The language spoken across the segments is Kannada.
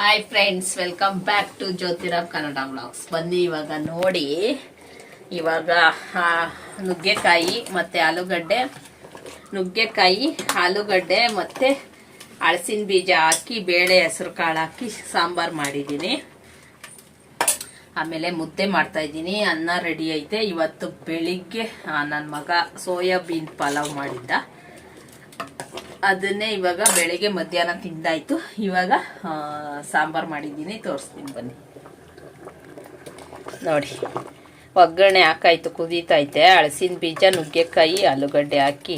Hi friends welcome back to Jyotiram Kannada blogs ಬನ್ನಿ ಇವಾಗ ನೋಡಿ, ಇವಾಗ ನುಗ್ಗೆಕಾಯಿ ಮತ್ತೆ ಆಲೂಗಡ್ಡೆ, ನುಗ್ಗೆಕಾಯಿ, ಆಲೂಗಡ್ಡೆ ಮತ್ತೆ ಹಳಸಿನ ಬೀಜ ಹಾಕಿ, ಬೇಳೆ ಹೆಸರು ಕಾಳು ಹಾಕಿ ಸಾಂಬಾರು ಮಾಡಿದ್ದೀನಿ. ಆಮೇಲೆ ಮುದ್ದೆ ಮಾಡ್ತಾ ಇದ್ದೀನಿ. ಅನ್ನ ರೆಡಿ ಐತೆ. ಇವತ್ತು ಬೆಳಿಗ್ಗೆ ನನ್ನ ಮಗ ಸೋಯಾಬೀನ್ ಪಲಾವ್ ಮಾಡಿದ್ದ. ಅದನ್ನೇ ಇವಾಗ ಬೆಳಿಗ್ಗೆ ಮಧ್ಯಾಹ್ನ ತಿಂದಾಯ್ತು. ಇವಾಗ ಸಾಂಬಾರ್ ಮಾಡಿದ್ದೀನಿ. ತೋರಿಸ್ತೀನಿ ಬನ್ನಿ. ನೋಡಿ. ಒಗ್ಗರಣೆ ಹಾಕಾಯ್ತು ಕುದೀತೈತೆ ಹಳಸಿನ ಬೀಜ, ನುಗ್ಗೆಕಾಯಿ, ಆಲೂಗಡ್ಡೆ ಹಾಕಿ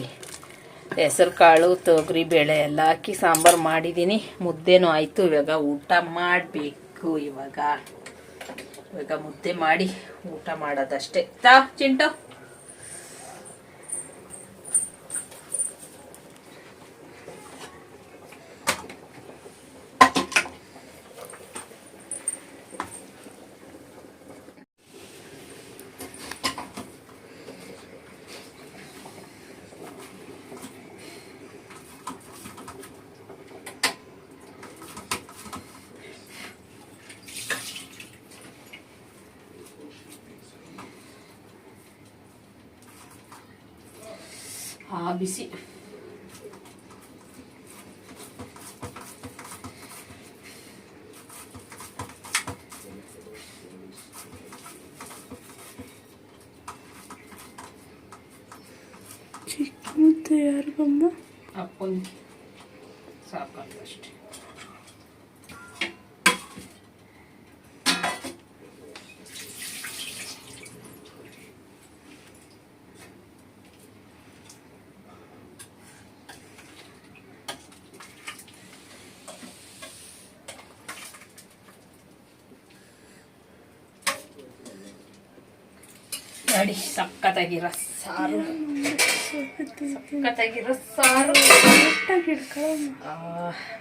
ಹೆಸರು ಕಾಳು ತೊಗರಿ ಬೇಳೆ ಎಲ್ಲ ಹಾಕಿ ಸಾಂಬಾರು ಮಾಡಿದ್ದೀನಿ. ಮುದ್ದೆನೂ ಆಯಿತು. ಇವಾಗ ಊಟ ಮಾಡಬೇಕು ಇವಾಗ. ಇವಾಗ ಮುದ್ದೆ ಮಾಡಿ ಊಟ ಮಾಡೋದಷ್ಟೇ. ತಾ ಚಿಂಟು? ಬಿಸಿ ಚಿಕ್ಕ ಮುದ್ದೆ ಯಾರಿಗಮ್ಮ ಅಪ್ಪನಿಗೆ ಸಾಕಷ್ಟೆ ನೋಡಿ ಸಕ್ಕತ್ತಾಗಿರೋ ಸಾರು ಸಕ್ಕತ್ತಾಗಿರೋ ಸಾರು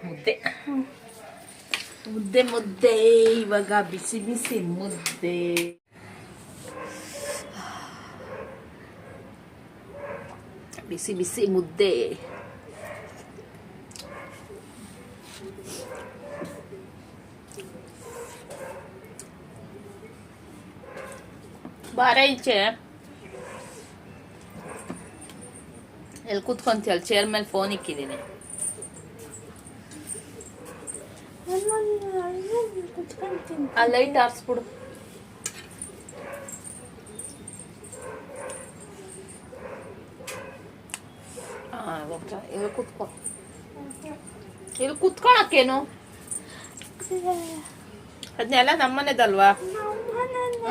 ಮುದ್ದೆ. ಮುದ್ದೆ ಮುದ್ದೆ. ಇವಾಗ ಬಿಸಿ ಬಿಸಿ ಮುದ್ದೆ. ಬಿಸಿ ಬಿಸಿ ಮುದ್ದೆ. ಬಾರ ಈಚೆ ಎಲ್ಲಿ ಕೂತ್ಕೊಂತೀಯ ಅಲ್ಲಿ ಚೇರ್ ಮೇಲೆ ಫೋನ್ ಇಕ್ಕಿದ್ದೀನಿ ಆ ಲೈಟ್ ಆರಿಸ್ಬಿಡು ಇಲ್ಲಿ ಕುತ್ಕೊ ಇಲ್ಲಿ ಕುತ್ಕೊಳಕ್ಕೇನು ಅದನ್ನೆಲ್ಲ ನಮ್ಮನೆದಲ್ವಾ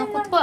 ಕುತ್ಕೋ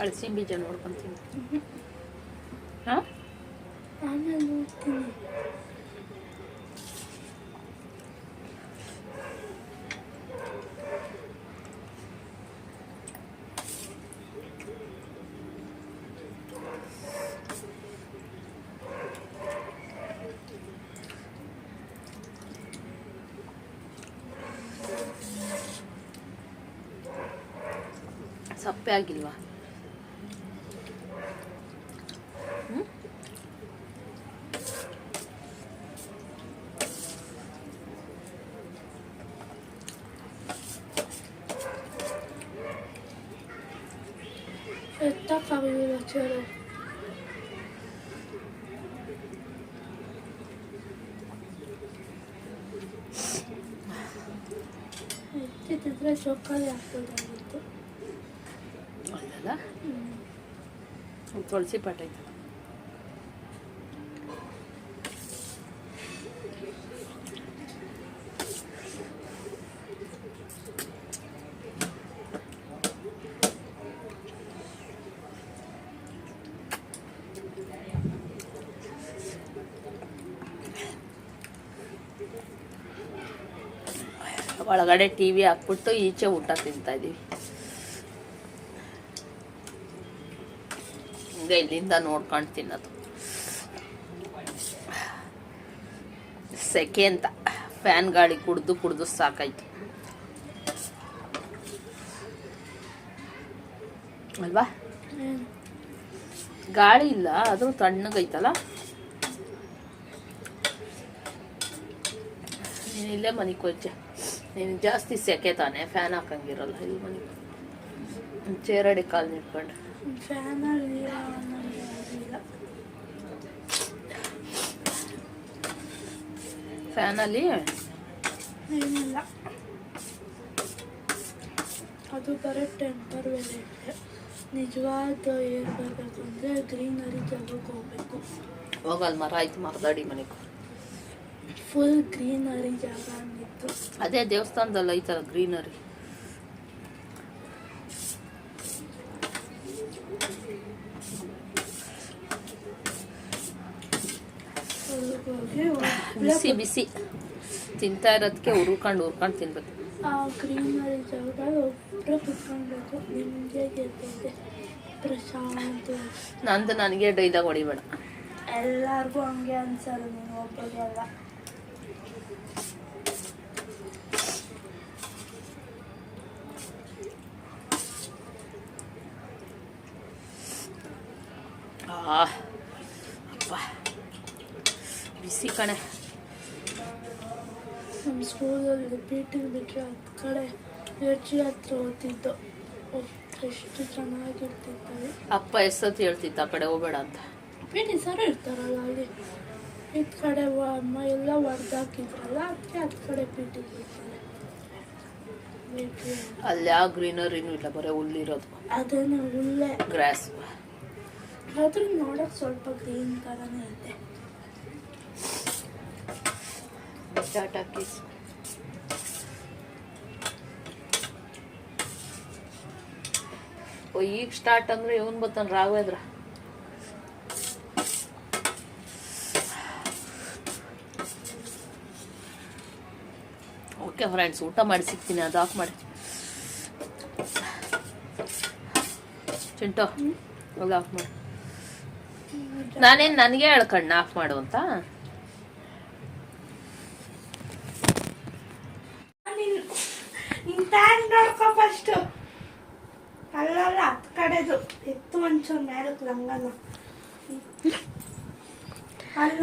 ಅಳಸಿ ಬೀಜ ನೋಡ್ಕೊಂತೀನಿ. ಹಾ? ಆಮೇಲೆ ನೋಡ್ತೀನಿ ಸಪ್ಪೆ ಆಗಿಲ್ವಾ ಎತ್ತಕ್ಕಾಗಲಿಲ್ಲ ಚೇರು ಅಲ್ಲ ತುಳಸಿ ಪಾಠ ಐತೆ ಒಳಗಡೆ ಟಿ ವಿ ಹಾಕ್ಬಿಟ್ಟು ಈಚೆ ಊಟ ತಿಂತಾ ಇದೀವಿ. ಇಲ್ಲಿಂದ ನೋಡ್ಕೊಂಡು ತಿನ್ನೋದು. ಸೆಕೆ ಅಂತ. ಫ್ಯಾನ್ ಗಾಳಿ ಕುಡ್ದು ಕುಡ್ದು ಸಾಕಾಯ್ತು. ಅಲ್ವಾ? ಗಾಳಿ ಇಲ್ಲ ಅದು ತಣ್ಣಗೈತಲ್ಲ? ನೀನಿಲ್ಲೇ ಇಲ್ಲೇ ಮನೆ ಕೊಚ್ಚೆ ನೀನು ಜಾಸ್ತಿ ಸೆಕೆ ತಾನೆ ಫ್ಯಾನ್ ಹಾಕಂಗಿರಲ್ಲ. ಇಲ್ಲಿ ಮನೆ ಚೇರಡಿ ಕಾಲು ನಿಟ್ಕೊಂಡು ಫ್ಯಾನಲ್ಲಿ ಏನಿಲ್ಲ. ಅದು ಬರೋ ಟೆಂಪರ್ ಇದೆ. ನಿಜವಾದ ಏರ್ ಬರಬೇಕು ಅಂದರೆ ಗ್ರೀನರಿ ಜಾಗಕ್ಕೆ ಹೋಗ್ಬೇಕು. ಹೋಗಲ್ ಮರ ಆಯ್ತು ಮರದಡಿ ಮನೆಗೆ ಫುಲ್ ಗ್ರೀನರಿ ಜಾಗ ಅಂದಿತ್ತು. ಅದೇ ದೇವಸ್ಥಾನದಲ್ಲಿ ಐತಲ್ಲ ಗ್ರೀನರಿ ಬಿಸಿ ಬಿಸಿ. ತಿಂತಾ ಇರೋದಕ್ಕೆ ಹುರ್ಕೊಂಡು ಹುರ್ಕೊಂಡು ತಿನ್ಬೇಕು. ಆ ಗ್ರೀನರಿ ಜಾಗ ಒಬ್ಬರೇ ಕುತ್ಕೊಳ್ಬೇಕು. ನಿಮಗೆ ಪ್ರಶಾಂತ. ನಂದು ನನಗೆ ಡೈಲಾಗ್ ಹೊಡಿಬೇಡ. ಎಲ್ಲರಿಗೂ ಹಂಗೆ ಅನ್ಸಲ್ಲ ನೀನು ಒಬ್ಬರಿಗೆಲ್ಲ ಆ ಅಪ್ಪ. ಬಿಸಿ ಕಣೆ. ನಮ್ಮ ಸ್ಕೂಲಲ್ಲಿ ಪೀಟಿಂಗ್ ಬಿಟ್ಟರೆ ಹತ್ತು ಕಡೆ ಹೆಜ್ಜೆ ಹತ್ರ ಓದ್ತಿದ್ದೋ. ಎಷ್ಟು ಚೆನ್ನಾಗಿರ್ತಿತ್ತವೆ ಅಪ್ಪ ಎಷ್ಟೊತ್ತು ಹೇಳ್ತಿತ್ತು ಆ ಕಡೆ ಹೋಗಬೇಡ ಅಂತ? ಪಿ ಟಿ ಸರ್ ಇರ್ತಾರಲ್ಲ ಅಲ್ಲಿ. ಈ ಕಡೆ ಅಮ್ಮ ಎಲ್ಲ ಹೊಡೆದಾಕಿದ್ರಲ್ಲ ಅದಕ್ಕೆ ಹತ್ತು ಕಡೆ ಪಿ ಟಿ ಬಿಟ್ರೆ ಅಲ್ಲಿ ಯಾವ ಗ್ರೀನರಿನೂ ಇಲ್ಲ ಬರೀ ಹುಲ್ಲಿರೋದು. ಅದೇನೆ ಹುಲ್ಲೇ. ಗ್ರಾಸ್ ಆದ್ರೂ ನೋಡಕ್ ಸ್ವಲ್ಪ ಗ್ರೀನ್ ಥರನೇ ಐತೆ. ಓ, ಈಗ ಸ್ಟಾರ್ಟ್ ಅಂದ್ರೆ ಇವನ್ ಬತ್ತಾನ ರಾಘವೇಂದ್ರ. ಓಕೆ ಫ್ರೆಂಡ್ಸ್ ಊಟ ಮಾಡಿ ಸಿಗ್ತೀನಿ, ಅದು ಆಫ್ ಮಾಡಿ. ಚಿಂಟೋ, ಅದು ಆಫ್ ಮಾಡಿ. ನಾನೇನು ನನಗೆ ಹೇಳ್ಕಣ್ಣ ಆಫ್ ಮಾಡು ಅಂತ. ನಿನ್ ಟ್ಯಾಂಕ್ ನೋಡ್ಕೊ ಫಸ್ಟ್ ಅಲ್ಲಲ್ಲ ಹತ್ತು ಕಡೆದು. ಎತ್ತು ಒಂಚೂರು ಮೇಲಕ್ಕೆ ಲಂಗನ. ಅಲ್ಲಿ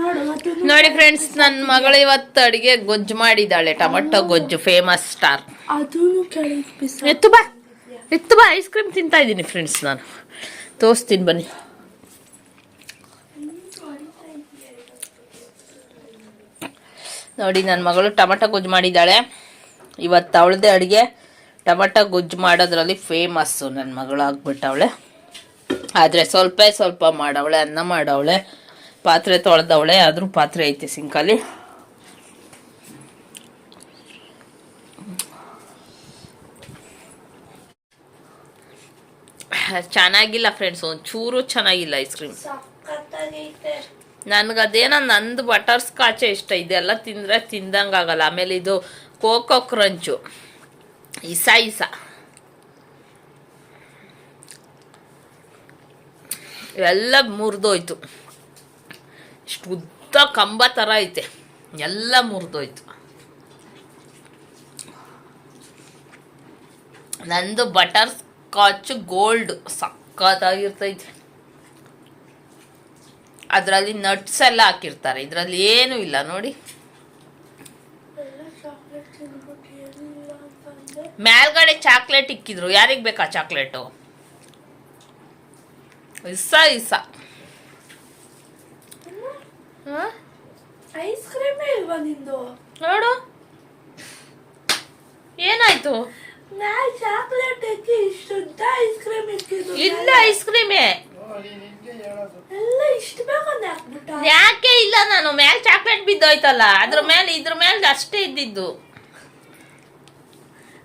ನೋಡು ಫ್ರೆಂಡ್ಸ್ ನನ್ನ ಮಗಳು ಇವತ್ತು ಅಡಿಗೆ ಗೊಜ್ಜು ಮಾಡಿದ್ದಾಳೆ ಟೊಮಟೊ ಗೊಜ್ಜು ಫೇಮಸ್ ಸ್ಟಾರ್ ಎತ್ತು ಬಾ. ಎತ್ತು ಬಾ ಐಸ್ ಕ್ರೀಮ್ ತಿಂತಾ ಇದ್ದೀನಿ ಫ್ರೆಂಡ್ಸ್ ನಾನು. ತೋರಿಸ್ತೀನಿ ಬನ್ನಿ. ನೋಡಿ ನನ್ನ ಮಗಳು ಟೊಮಟೊ ಗೊಜ್ಜು ಮಾಡಿದ್ದಾಳೆ. ಇವತ್ತು ಅವಳದೇ ಅಡುಗೆ. ಟೊಮಟೊ ಗೊಜ್ಜು ಮಾಡೋದ್ರಲ್ಲಿ ಫೇಮಸ್ಸು ನನ್ನ ಮಗಳು ಆಗ್ಬಿಟ್ಟವಳೆ. ಆದರೆ ಸ್ವಲ್ಪ ಸ್ವಲ್ಪ ಮಾಡವಳೆ, ಅನ್ನ ಮಾಡವಳೆ, ಪಾತ್ರೆ ತೊಳೆದವಳೆ, ಆದರೂ ಪಾತ್ರೆ ಐತೆ ಸಿಂಕಲ್ಲಿ ಚೆನ್ನಾಗಿಲ್ಲ ಫ್ರೆಂಡ್ಸ್ ಒಂಚೂರು ಚೆನ್ನಾಗಿಲ್ಲ ಐಸ್ ಕ್ರೀಮ್ ಸಖತ್ತಾಗೈತೆ ನನಗೆ ಅದೇನೋ ನಂದು ಬಟರ್ ಸ್ಕಾಚೆ ಇಷ್ಟ, ಇದೆಲ್ಲ ತಿಂದರೆ ತಿಂದಂಗೆ ಆಗಲ್ಲ. ಆಮೇಲೆ ಇದು ಕೋಕೋ ಕ್ರಂಚು. ಇಸ ಇಸ. ಇವೆಲ್ಲ ಮುರಿದೋಯ್ತು. ಇಷ್ಟು ಉದ್ದ ಕಂಬ ಥರ ಐತೆ. ಎಲ್ಲ ಮುರಿದೋಯ್ತು. ನಂದು ಬಟರ್ ಸ್ಕಾಚ್ ಗೋಲ್ಡ್ ಸಕ್ಕತ್ತಾಗಿರ್ತೈತೆ ಅದರಲ್ಲಿ ನಟ್ಸ್ ಎಲ್ಲ ಹಾಕಿರ್ತಾರೆ. ಇದರಲ್ಲಿ ಏನೂ ಇಲ್ಲ ನೋಡಿ. ಮೇಲ್ಗಡೆ ಚಾಕ್ಲೇಟ್ ಇಕ್ಕಿದ್ರು. ಯಾರಿಗೆ ಬೇಕಾ ಚಾಕ್ಲೇಟು ಇಸ ಇಸ ಹ? ಐಸ್ ಕ್ರೀಮ್ ಇಲ್ವಾ ನಿಂದು? ನೋಡು. ಏನಾಯ್ತು? ಚಾಕ್ಲೇಟ್ ಇಷ್ಟುದ್ದ ಐಸ್ ಕ್ರೀಮ್ ಇಕ್ಕಿದ್ರು ಇಲ್ಲ ಐಸ್ ಕ್ರೀಮೇ ಯಾಕೆ ಇಲ್ಲ ನಾನು ಮೇಲೆ ಚಾಕ್ಲೇಟ್ ಬಿದ್ದೋಯ್ತಲ್ಲ? ಅದ್ರ ಮೇಲೆ ಇದ್ರ ಮೇಲೆ ಅಷ್ಟೇ ಇದ್ದಿದ್ದು.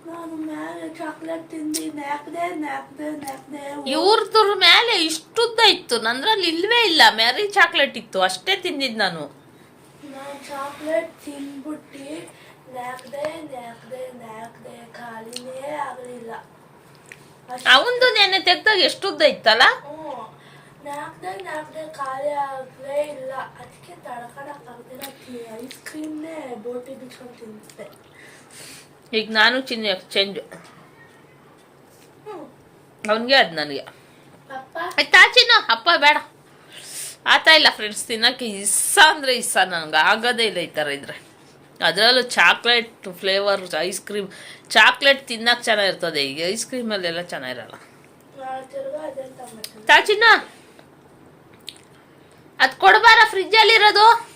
ನಾನು ಮೇಲೆ ಚಾಕ್ಲೇಟ್ ತಿಂದು ನಾಕ್ದೆ ನಾಕ್ದೆ ನಾಕ್ದೆ ಇವ್ರದ್ರ ಮೇಲೆ ಇಷ್ಟುದ್ದ ಇತ್ತು. ನಂದ್ರಲ್ಲಿ ಇಲ್ವೇ ಇಲ್ಲ. ಮ್ಯಾರಿ ಚಾಕ್ಲೇಟ್ ಇತ್ತು. ಅಷ್ಟೇ ತಿಂದಿದ್ ನಾನು. ಚಾಕ್ಲೇಟ್ ನಾಲ್ಕದೆ ಖಾಲಿನೇ ಆಗಲಿಲ್ಲ. ಅವಂದು ನೆನ್ನೆ ತೆಗ್ದಾಗ ಎಷ್ಟುದ್ದ ಇತ್ತಲ್ಲ? ನಾಲ್ಕನೇ ನಾಲ್ಕದೆ ಖಾಲಿ ಆಗಲೇ ಇಲ್ಲ. ಅದಕ್ಕೆ ತಡ್ಕೊಳಕ್ಕಾಗ್ದಿರ ಐಸ್ ಕ್ರೀಮ್ನೇ ಬೋಟಿ ಬಿಚ್ಕೊಂಡು ತಿಂತೆ ಈಗ ನಾನು ಚಿನ್ನ ಎಕ್ಸ್ಚೇಂಜ್ ಅವನಿಗೆ ಅದು ನನಗೆ. ತಾಚಿನ ಅಪ್ಪ ಬೇಡ. ಆತ ಇಲ್ಲ ಫ್ರೆಂಡ್ಸ್ ತಿನ್ನಕ್ಕೆ ಇಸ್ಸ ಅಂದರೆ ಇಸ್ಸ ನನಗೆ. ಆಗೋದೇ ಇಲ್ಲ ಈ ಥರ ಇದ್ರೆ. ಅದರಲ್ಲೂ chocolate flavour ice cream chocolate ತಿನ್ನಕ್ಕೆ ಚೆನ್ನಾಗಿರ್ತದೆ. ಈಗ ಐಸ್ ಕ್ರೀಮಲ್ಲೆಲ್ಲ ಚೆನ್ನಾಗಿರಲ್ಲ. ತಾಚಿನ ಅದೇ ಕೊಡಬಾರ ಫ್ರಿಜ್ಜಲ್ಲಿರೋದು?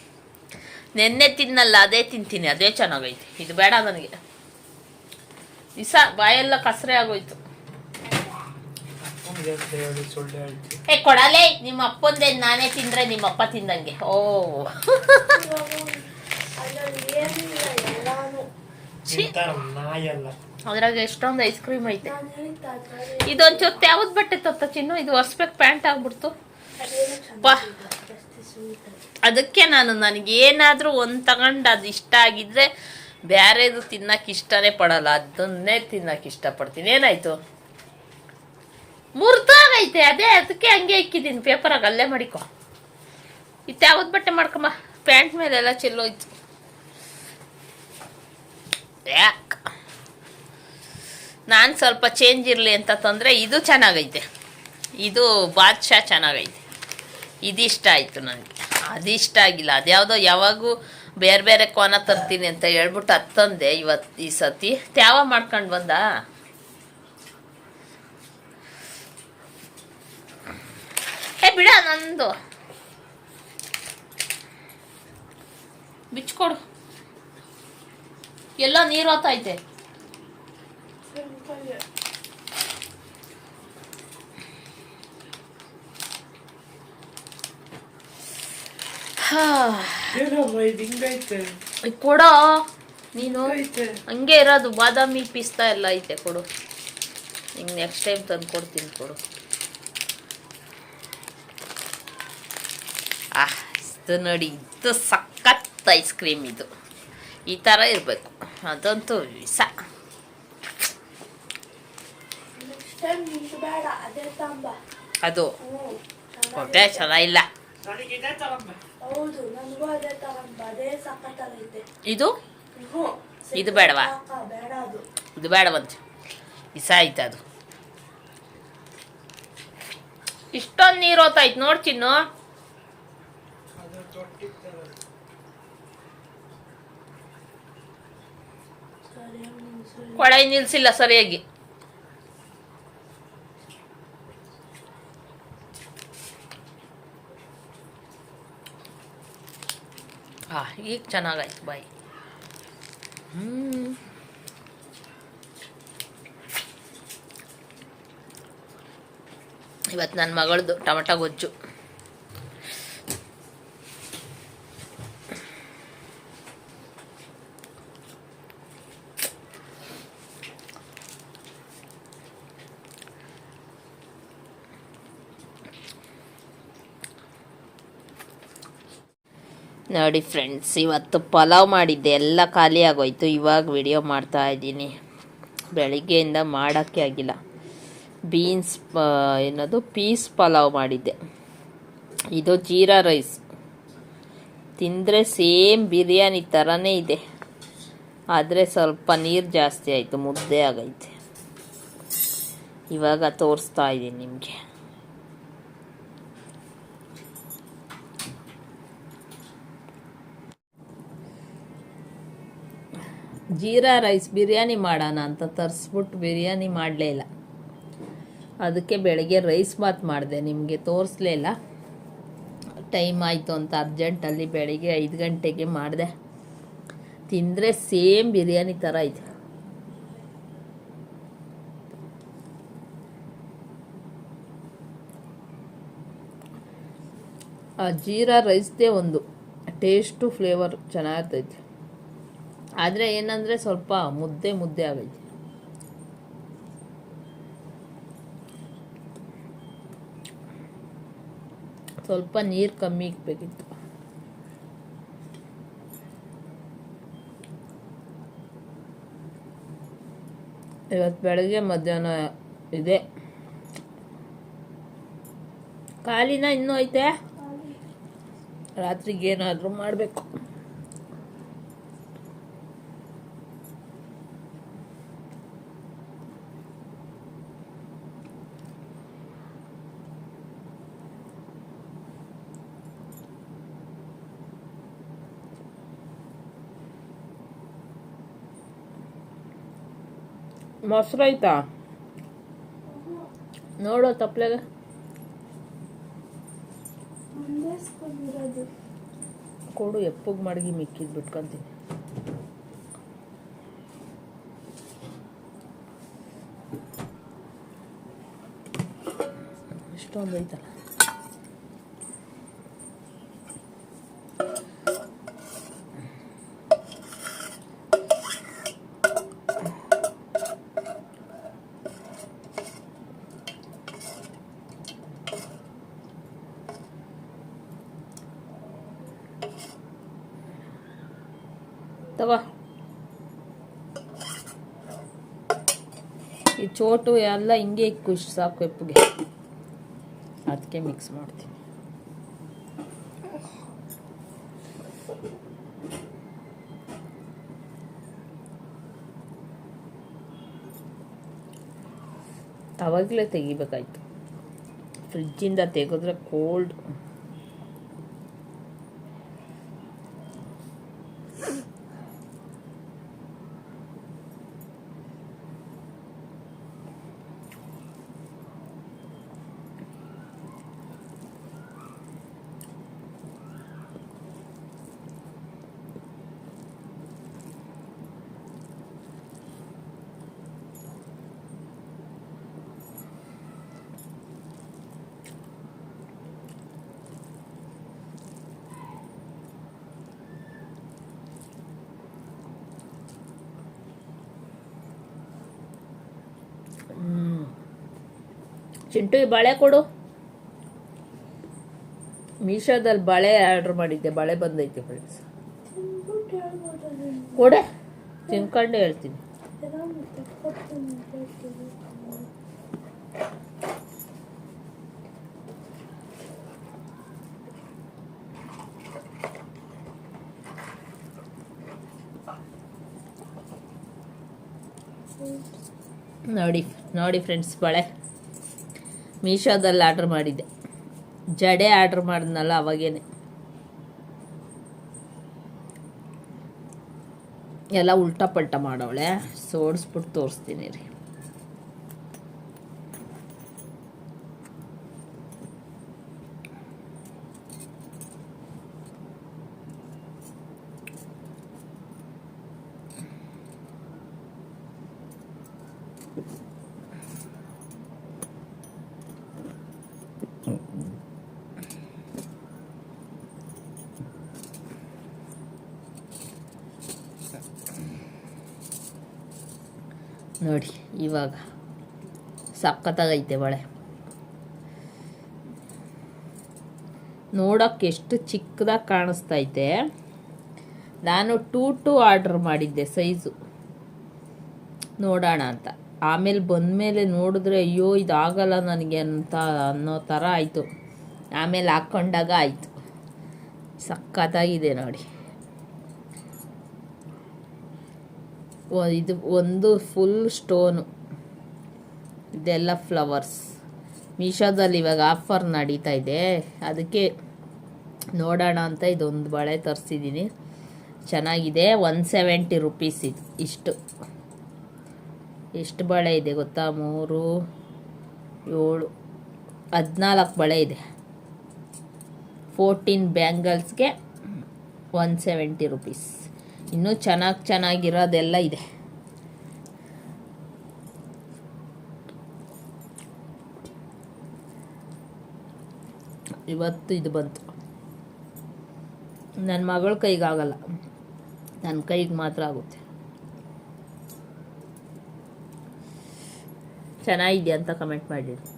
ನೆನ್ನೆ ತಿನ್ನಲ್ಲ, ಅದೇ ತಿಂತೀನಿ, ಅದೇ ಚೆನ್ನಾಗೈತೆ. ಇದು ಬೇಡ ನನಗೆ. ಇಸ ಬಾಯೆಲ್ಲ ಕಸರೆ ಆಗೋಯ್ತು. ಏ, ಕೊಡಲೇ, ನಿಮ್ಮ ಅಪ್ಪಂದೇ ನಾನೇ ತಿಂದ್ರೆ ನಿಮ್ಮ ಅಪ್ಪ ತಿಂದಂಗೆ. ಓ. ಅದ್ರಾಗ ಎಷ್ಟೊಂದು ಐಸ್ ಕ್ರೀಮ್ ಐತೆ. ಇದೊಂಚೂರು ಯಾವ್ದು ಬಟ್ಟೆ ತತ್ತ ಚಿನ್ನು, ಇದು ಹೊಸ್ಬೇಕು ಪ್ಯಾಂಟ್ ಆಗ್ಬಿಡ್ತು. ಅದೇನು ವಾ. ಚೆನ್ನಾಗಿಲ್ಲ ಜಾಸ್ತಿ ಸ್ವೀಟ್ ಅದಕ್ಕೆ ನಾನು ನನಗೇನಾದರೂ ಒಂದು ತಗೊಂಡು ಅದು ಇಷ್ಟ ಆಗಿದ್ರೆ ಬೇರೆದು ತಿನ್ನಕ್ಕೆ ಇಷ್ಟನೇ ಪಡಲ್ಲ. ಅದನ್ನೇ ತಿನ್ನಕ್ಕೆ ಇಷ್ಟಪಡ್ತೀನಿ. ಏನಾಯ್ತು? ಮುರಿದಾಗೈತೆ. ಅದೇ ಅದಕ್ಕೆ ಹಂಗೆ ಇಕ್ಕಿದ್ದೀನಿ. ಪೇಪರಾಗ ಅಲ್ಲೇ ಮಾಡಿಕೊ. ಇತ್ತು ಯಾವ್ದು ಬಟ್ಟೆ ಮಾಡ್ಕೊಂಬ. ಪ್ಯಾಂಟ್ ಮೇಲೆಲ್ಲ ಚೆಲ್ಲೋಯ್ತು ಯಾಕ? ನಾನು ಸ್ವಲ್ಪ ಚೇಂಜ್ ಇರಲಿ ಅಂತ ತಂದರೆ ಇದು ಚೆನ್ನಾಗೈತೆ. ಇದು ಬಾದ್ಶಾ ಚೆನ್ನಾಗೈತೆ. ಇದಿಷ್ಟ ಆಯಿತು ನನಗೆ ಅದಿಷ್ಟ ಆಗಿಲ್ಲ. ಅದ್ಯಾವುದೋ ಯಾವಾಗೂ ಬೇರೆ ಬೇರೆ ಕೋನ ತರ್ತೀನಿ ಅಂತ ಹೇಳ್ಬಿಟ್ಟು ಹತ್ತಂದೆ ತಂದೆ ಇವತ್ತು ಈ ಸತಿ. ತ್ಯಾವ ಮಾಡ್ಕೊಂಡು ಬಂದ? ಏ ಬಿಡ ನಂದು. ಬಿಚ್ಕೊಡು. ಎಲ್ಲ ನೀರು ಹೋತೈತೆ ಏನಮ್ಮ ಇದು ಹಿಂಗೈತೆ ಕೊಡೋ. ನೀನು ಐತೆ ಹಂಗೆ ಇರೋದು ಬಾದಾಮಿ ಪಿಸ್ತಾ ಎಲ್ಲ ಐತೆ ಕೊಡು. ನಿಂಗೆ ನೆಕ್ಸ್ಟ್ ಟೈಮ್ ತಂದು ಕೊಡ್ತೀನಿ ಕೊಡು. ಆಹ್ ಇದು ನೋಡಿ ಇದು ಸಖತ್ ಐಸ್ ಕ್ರೀಮ್ ಇದು. ಈ ಥರ ಇರಬೇಕು. ಅದಂತೂ ವಿಸ ಅದೇ ಹೊಟ್ಟೆ ಚೆನ್ನಾಗಿಲ್ಲ. ಇದೇ ತಗೊಂಬ ಹೌದು ನನಗೂ ಅದೇ ತಗೊಂಬ ಅದೇ ಸಖತ್ತಾಗೈತೆ. ಇದು? ಇದು ಬೇಡವಾ? ಸಾಕ, ಬೇಡ ಅದು. ಇದು ಬೇಡ ಇಸ ಆಯ್ತ ಅದು. ಇಷ್ಟೊಂದು ನೀರು ಹೋತಾಯ್ತು ನೋಡ್ ಚಿನ್ನು. ಅದು ತೊಟ್ಟಿರ್ತಾರೆ ಸರಿ ನಿಲ್ಸು. ಕೊಳೆ ನಿಲ್ಸಿಲ್ಲ ಸರಿಯಾಗಿ. ಆ ಈಗ ಚೆನ್ನಾಗಾಯ್ತು ಬಾಯ್. ಹ್ಮ್. ಇವತ್ತು ನನ್ನ ಮಗಳದು ಟೊಮಟೊ ಗೊಜ್ಜು. ನೋಡಿ ಫ್ರೆಂಡ್ಸ್ ಇವತ್ತು ಪಲಾವ್ ಮಾಡಿದ್ದೆ, ಎಲ್ಲ ಖಾಲಿ ಆಗೋಯ್ತು. ಇವಾಗ ವಿಡಿಯೋ ಮಾಡ್ತಾ ಇದ್ದೀನಿ. ಬೆಳಿಗ್ಗೆಯಿಂದ ಮಾಡೋಕ್ಕೆ ಆಗಿಲ್ಲ. ಬೀನ್ಸ್ ಏನದು ಪೀಸ್ ಪಲಾವ್ ಮಾಡಿದ್ದೆ. ಇದು ಜೀರಾ ರೈಸ್ ತಿಂದರೆ ಸೇಮ್ ಬಿರಿಯಾನಿ ಥರನೇ ಇದೆ. ಆದರೆ ಸ್ವಲ್ಪ ನೀರು ಜಾಸ್ತಿ ಆಯಿತು, ಮುದ್ದೆ ಆಗೈತೆ. ಇವಾಗ ತೋರಿಸ್ತಾ ಇದ್ದೀನಿ ನಿಮಗೆ. ಜೀರಾ ರೈಸ್ ಬಿರಿಯಾನಿ ಮಾಡೋಣ ಅಂತ ತರಿಸ್ಬಿಟ್ಟು ಬಿರಿಯಾನಿ ಮಾಡಲೇ ಇಲ್ಲ. ಅದಕ್ಕೆ ಬೆಳಗ್ಗೆ ರೈಸ್ ಬಾತ್ ಮಾಡಿದೆ, ನಿಮಗೆ ತೋರಿಸ್ಲೇ ಇಲ್ಲ. ಟೈಮ್ ಆಯಿತು ಅಂತ ಅರ್ಜೆಂಟಲ್ಲಿ ಬೆಳಗ್ಗೆ ಐದು ಗಂಟೆಗೆ ಮಾಡಿದೆ. ತಿಂದರೆ ಸೇಮ್ ಬಿರಿಯಾನಿ ಥರ ಇದೆ. ಆ ಜೀರಾ ರೈಸ್ದೇ ಒಂದು ಟೇಸ್ಟು, ಫ್ಲೇವರ್ ಚೆನ್ನಾಗಿರ್ತೈತೆ. ಆದರೆ ಏನಂದರೆ ಸ್ವಲ್ಪ ಮುದ್ದೆ ಮುದ್ದೆ ಆಗೈತೆ. ಸ್ವಲ್ಪ ನೀರು ಕಮ್ಮಿ ಇಕ್ಬೇಕಿತ್ತು ಇವತ್ತು ಬೆಳಗ್ಗೆ ಮಧ್ಯಾಹ್ನ ಇದೆ. ಖಾಲಿನ ಇನ್ನೂ ಐತೆ? ರಾತ್ರಿಗೆ ಏನಾದರೂ ಮಾಡಬೇಕು. ಮೊಸರು ಆಯ್ತಾ ನೋಡೋ ಇರೋದು ಕೊಡು ಎಪ್ಪಗೆ ಮಡಗಿ ಮಿಕ್ಕಿದ್ ಬಿಟ್ಕೊಂತೀನಿ. ಇಷ್ಟೊಂದು ಐತಲ್ಲ. ತಗೋ. ಈ ಚೋಟು ಎಲ್ಲ ಹಿಂಗೆ ಖುಷಿ ಸಾಕು ಎಪ್ಪುಗೆ. ಅದಕ್ಕೆ ಮಿಕ್ಸ್ ಮಾಡ್ತೀನಿ. ಅವಾಗಲೇ ತೆಗಿಬೇಕಾಯ್ತು. ಫ್ರಿಜ್ಜಿಂದ ತೆಗೆದ್ರೆ ಕೋಲ್ಡ್ ಚಿಂಟು ಬಳೆ ಕೊಡು. ಮೀಶೋದಲ್ಲಿ ಬಳೆ ಆರ್ಡ್ರ್ ಮಾಡಿದ್ದೆ, ಬಳೆ ಬಂದೈತೆ ಫ್ರೆಂಡ್ಸ್ ಕೊಡೆ. ತಿನ್ಕೊಂಡು ಹೇಳ್ತೀನಿ. ನೋಡಿ ನೋಡಿ ಫ್ರೆಂಡ್ಸ್ ಬಳೆ. ಮೀಶೋದಲ್ಲಿ ಆರ್ಡ್ರ್ ಮಾಡಿದ್ದೆ. ಜಡೆ ಆರ್ಡ್ರ್ ಮಾಡಿದ್ನಲ್ಲ ಅವಾಗೇನೆ. ಎಲ್ಲ ಉಲ್ಟಾ ಪಲ್ಟ ಮಾಡೋಳೆ. ಸೋಡಿಸ್ಬಿಟ್ಟು ತೋರಿಸ್ತೀನಿ ರೀ ನೋಡಿ ಇವಾಗ ಸಖತ್ತಾಗೈತೆ ಬಳೆ ನೋಡೋಕ್ಕೆ ಎಷ್ಟು ಚಿಕ್ಕದಾಗಿ ಕಾಣಿಸ್ತೈತೆ. ನಾನು ಟೂ ಟು ಆರ್ಡ್ರ್ ಮಾಡಿದ್ದೆ ಸೈಜು. ನೋಡೋಣ ಅಂತ. ಆಮೇಲೆ ಬಂದಮೇಲೆ ನೋಡಿದ್ರೆ ಅಯ್ಯೋ, ಇದಾಗಲ್ಲ ನನಗೆ ಅಂತ ಅನ್ನೋ ಥರ ಆಯಿತು. ಆಮೇಲೆ ಹಾಕ್ಕೊಂಡಾಗ ಆಯಿತು. ಸಖತ್ತಾಗಿದೆ ನೋಡಿ. ಇದು ಒಂದು ಫುಲ್ ಸ್ಟೋನು. ಇದೆಲ್ಲ ಫ್ಲವರ್ಸ್. ಮೀಶೋದಲ್ಲಿ ಇವಾಗ ಆಫರ್ ನಡೀತಾ ಇದೆ. ಅದಕ್ಕೆ ನೋಡೋಣ ಅಂತ ಇದೊಂದು ಬಳೆ ತರಿಸಿದ್ದೀನಿ. ಚೆನ್ನಾಗಿದೆ. ಒನ್ ಸೆವೆಂಟಿ ರುಪೀಸ್ ಇದು. ಇಷ್ಟು. ಎಷ್ಟು ಬಳೆ ಇದೆ ಗೊತ್ತಾ? ಮೂರು, ಏಳು, ಹದಿನಾಲ್ಕು ಬಳೆ ಇದೆ. ಫೋರ್ಟೀನ್ ಬ್ಯಾಂಗಲ್ಸ್ಗೆ ಒನ್ ಸೆವೆಂಟಿ ರುಪೀಸ್. ಇನ್ನೂ ಚೆನ್ನಾಗಿ ಚೆನ್ನಾಗಿರೋದೆಲ್ಲ ಇದೆ. ಇವತ್ತು ಇದು ಬಂತು. ನನ್ನ ಮಗಳ ಕೈಗಾಗಲ್ಲ. ನನ್ನ ಕೈಗೆ ಮಾತ್ರ ಆಗುತ್ತೆ. ಚೆನ್ನಾಗಿದೆ ಅಂತ ಕಮೆಂಟ್ ಮಾಡಿರಿ.